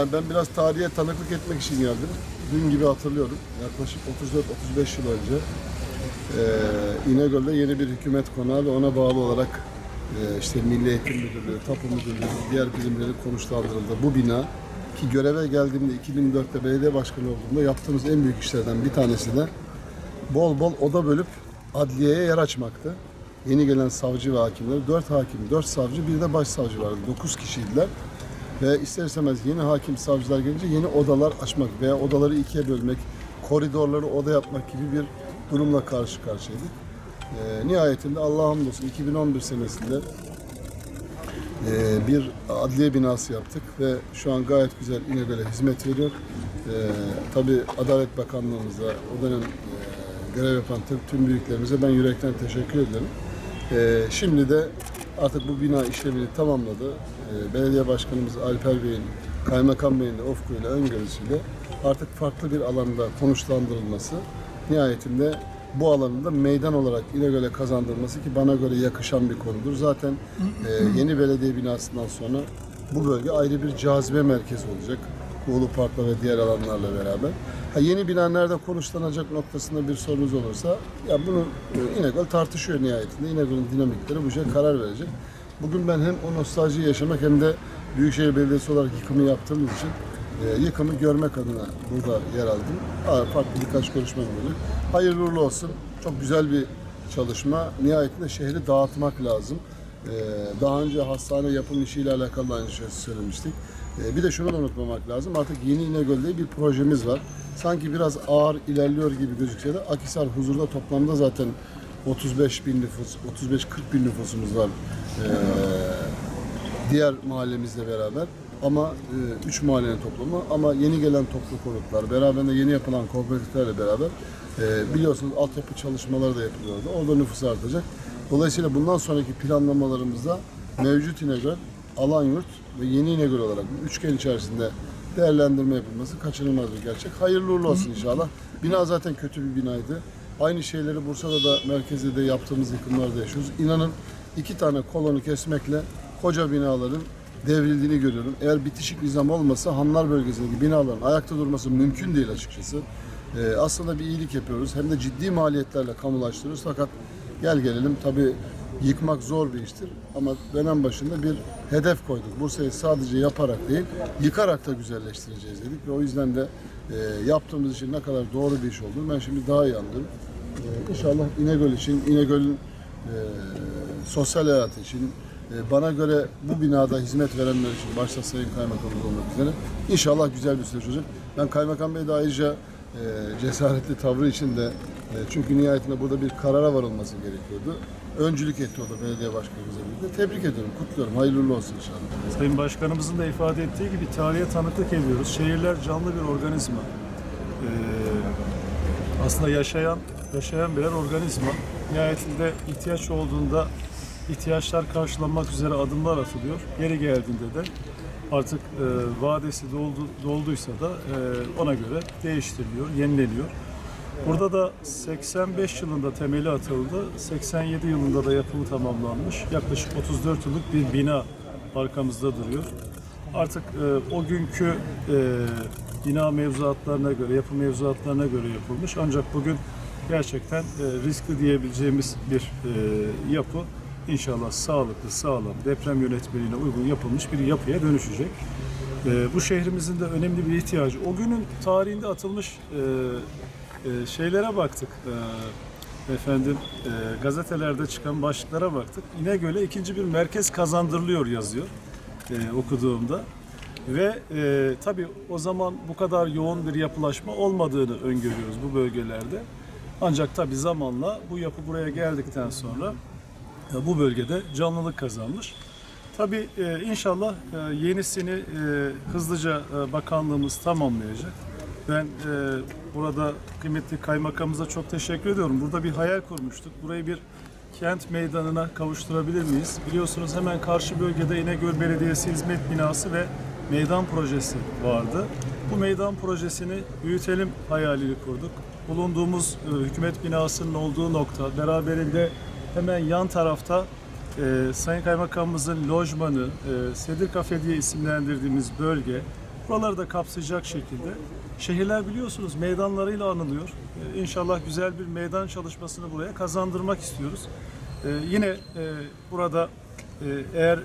Yani ben biraz tarihe tanıklık etmek için geldim. Dün gibi hatırlıyorum. Yaklaşık 34-35 yıl önce e, İnegöl'de yeni bir hükümet konağı ve ona bağlı olarak e, işte Milli Eğitim Müdürlüğü, Tapu Müdürlüğü, diğer birimleri konuşlandırıldı. Bu bina ki göreve geldiğimde 2004'te belediye başkanı olduğumda yaptığımız en büyük işlerden bir tanesi de bol bol oda bölüp adliyeye yer açmaktı. Yeni gelen savcı ve hakimleri, dört hakim, dört savcı, bir de başsavcı vardı. Dokuz kişiydiler. Ve ister istemez yeni hakim, savcılar gelince yeni odalar açmak veya odaları ikiye bölmek, koridorları oda yapmak gibi bir durumla karşı karşıyaydık. Ee, nihayetinde Allah'a hamdolsun 2011 senesinde ee, bir adliye binası yaptık ve şu an gayet güzel İnegöl'e hizmet veriyor. Ee, tabii Adalet Bakanlığımıza, o dönem e, görev yapan tüm, büyüklerimize ben yürekten teşekkür ederim. Ee, şimdi de artık bu bina işlemini tamamladı. Ee, Belediye Başkanımız Alper Bey'in, Kaymakam Bey'in de ofkuyla, öngörüsüyle artık farklı bir alanda konuşlandırılması nihayetinde bu alanında meydan olarak İnegöl'e kazandırılması ki bana göre yakışan bir konudur. Zaten e, yeni belediye binasından sonra bu bölge ayrı bir cazibe merkezi olacak. Ulu Park'la ve diğer alanlarla beraber. Ha, yeni bina nerede konuşlanacak noktasında bir sorunuz olursa ya bunu e, İnegöl tartışıyor nihayetinde. İnegöl'ün dinamikleri bu işe karar verecek. Bugün ben hem o nostaljiyi yaşamak hem de Büyükşehir Belediyesi olarak yıkımı yaptığımız için e, yıkımı görmek adına burada yer aldım. Farklı birkaç konuşmam olacak. Hayırlı uğurlu olsun. Çok güzel bir çalışma. Nihayetinde şehri dağıtmak lazım. E, Daha önce hastane yapım işiyle alakalı aynı şeyi söylemiştik. E, Bir de şunu da unutmamak lazım. Artık Yeni İnegöl'de bir projemiz var. Sanki biraz ağır ilerliyor gibi gözükse de Akisar Huzur'da toplamda zaten 35 bin nüfus, 35-40 bin nüfusumuz var. E, diğer mahallemizle beraber ama e, üç mahallenin toplamı ama yeni gelen toplu konutlar beraberinde yeni yapılan kooperatiflerle beraber e, biliyorsunuz altyapı çalışmaları da yapılıyordu. Orada nüfus artacak. Dolayısıyla bundan sonraki planlamalarımızda mevcut İnegöl, Alanyurt ve yeni İnegöl olarak üçgen içerisinde değerlendirme yapılması kaçınılmaz bir gerçek. Hayırlı uğurlu olsun inşallah. Bina zaten kötü bir binaydı. Aynı şeyleri Bursa'da da merkezde de yaptığımız yıkımlarda yaşıyoruz. İnanın iki tane kolonu kesmekle koca binaların devrildiğini görüyorum. Eğer bitişik nizam olmasa Hanlar bölgesindeki binaların ayakta durması mümkün değil açıkçası. Ee, aslında bir iyilik yapıyoruz. Hem de ciddi maliyetlerle kamulaştırıyoruz. Fakat gel gelelim tabii yıkmak zor bir iştir. Ama en başında bir hedef koyduk. Bursa'yı sadece yaparak değil, yıkarak da güzelleştireceğiz dedik. Ve o yüzden de e, yaptığımız işin ne kadar doğru bir iş olduğunu ben şimdi daha iyi anlıyorum. Ee, inşallah İnegöl için, İnegöl'ün e, sosyal hayatı için, e, bana göre bu binada hizmet verenler için başta Sayın Kaymakamımız olmak üzere inşallah güzel bir süreç olacak. Ben Kaymakam Bey de ayrıca e, cesaretli tavrı için de e, çünkü nihayetinde burada bir karara varılması gerekiyordu. Öncülük etti o da belediye başkanımızla birlikte. Tebrik ediyorum, kutluyorum. Hayırlı olsun inşallah. Sayın Başkanımızın da ifade ettiği gibi tarihe tanıklık ediyoruz. Şehirler canlı bir organizma. Ee, aslında yaşayan yaşayan birer organizma. Nihayetinde ihtiyaç olduğunda ihtiyaçlar karşılanmak üzere adımlar atılıyor. Yeri geldiğinde de artık e, vadesi doldu, dolduysa da e, ona göre değiştiriliyor, yenileniyor. Burada da 85 yılında temeli atıldı. 87 yılında da yapımı tamamlanmış. Yaklaşık 34 yıllık bir bina arkamızda duruyor. Artık e, o günkü e, bina mevzuatlarına göre, yapı mevzuatlarına göre yapılmış. Ancak bugün gerçekten e, riskli diyebileceğimiz bir e, yapı inşallah sağlıklı, sağlam, deprem yönetmeliğine uygun yapılmış bir yapıya dönüşecek. E, bu şehrimizin de önemli bir ihtiyacı. O günün tarihinde atılmış e, e, şeylere baktık. E, efendim e, gazetelerde çıkan başlıklara baktık. İnegöl'e ikinci bir merkez kazandırılıyor yazıyor e, okuduğumda. Ve e, tabii o zaman bu kadar yoğun bir yapılaşma olmadığını öngörüyoruz bu bölgelerde. Ancak tabii zamanla bu yapı buraya geldikten sonra bu bölgede canlılık kazanmış. Tabii e, inşallah e, yenisini e, hızlıca e, bakanlığımız tamamlayacak. Ben e, burada kıymetli kaymakamımıza çok teşekkür ediyorum. Burada bir hayal kurmuştuk. Burayı bir kent meydanına kavuşturabilir miyiz? Biliyorsunuz hemen karşı bölgede İnegöl Belediyesi Hizmet Binası ve meydan projesi vardı. Bu meydan projesini büyütelim hayalini kurduk. Bulunduğumuz e, hükümet binasının olduğu nokta beraberinde hemen yan tarafta e, Sayın Kaymakamımızın lojmanı, e, Sedir Kafe diye isimlendirdiğimiz bölge, buraları da kapsayacak şekilde. Şehirler biliyorsunuz meydanlarıyla anılıyor. Ee, İnşallah güzel bir meydan çalışmasını buraya kazandırmak istiyoruz. Ee, yine e, burada e, eğer e,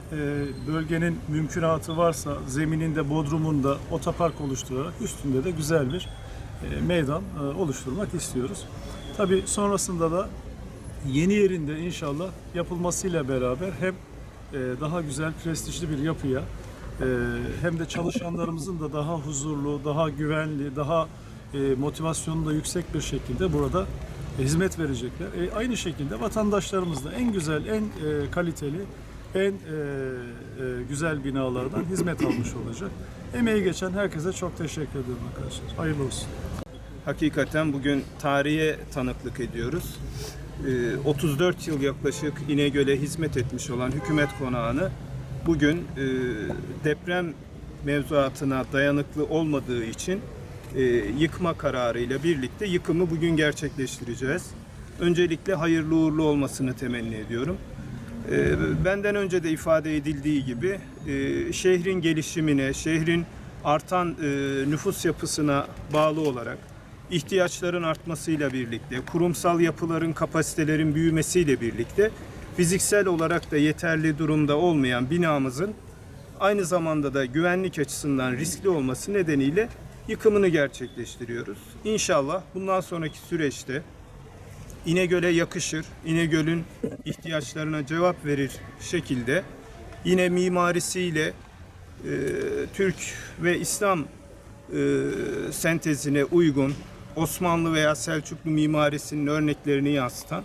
bölgenin mümkünatı varsa zemininde, bodrumunda otopark oluşturarak üstünde de güzel bir e, meydan e, oluşturmak istiyoruz. Tabii sonrasında da yeni yerinde inşallah yapılmasıyla beraber hem e, daha güzel prestijli bir yapıya e, hem de çalışanlarımızın da daha huzurlu, daha güvenli, daha e, motivasyonu da yüksek bir şekilde burada hizmet verecekler. Aynı şekilde vatandaşlarımız da en güzel, en kaliteli, en güzel binalardan hizmet almış olacak. Emeği geçen herkese çok teşekkür ediyorum arkadaşlar. Hayırlı olsun. Hakikaten bugün tarihe tanıklık ediyoruz. Ee, 34 yıl yaklaşık İnegöl'e hizmet etmiş olan hükümet konağını bugün e, deprem mevzuatına dayanıklı olmadığı için e, yıkma kararıyla birlikte yıkımı bugün gerçekleştireceğiz. Öncelikle hayırlı uğurlu olmasını temenni ediyorum. Ee, Benden önce de ifade edildiği gibi e, şehrin gelişimine, şehrin artan e, nüfus yapısına bağlı olarak ihtiyaçların artmasıyla birlikte, kurumsal yapıların kapasitelerin büyümesiyle birlikte fiziksel olarak da yeterli durumda olmayan binamızın aynı zamanda da güvenlik açısından riskli olması nedeniyle yıkımını gerçekleştiriyoruz. İnşallah bundan sonraki süreçte İnegöl'e yakışır, İnegöl'ün ihtiyaçlarına cevap verir şekilde yine mimarisiyle e, Türk ve İslam e, sentezine uygun Osmanlı veya Selçuklu mimarisinin örneklerini yansıtan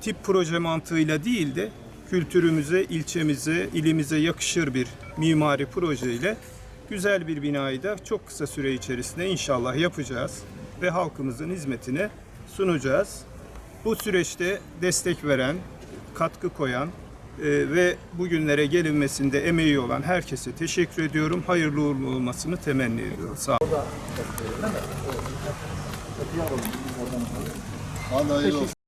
tip proje mantığıyla değil de kültürümüze, ilçemize, ilimize yakışır bir mimari projeyle güzel bir binayı da çok kısa süre içerisinde inşallah yapacağız ve halkımızın hizmetine sunacağız. Bu süreçte destek veren, katkı koyan e, ve bugünlere gelinmesinde emeği olan herkese teşekkür ediyorum. Hayırlı uğurlu olmasını temenni ediyorum. Sağ olun. Hadi hayırlı olsun.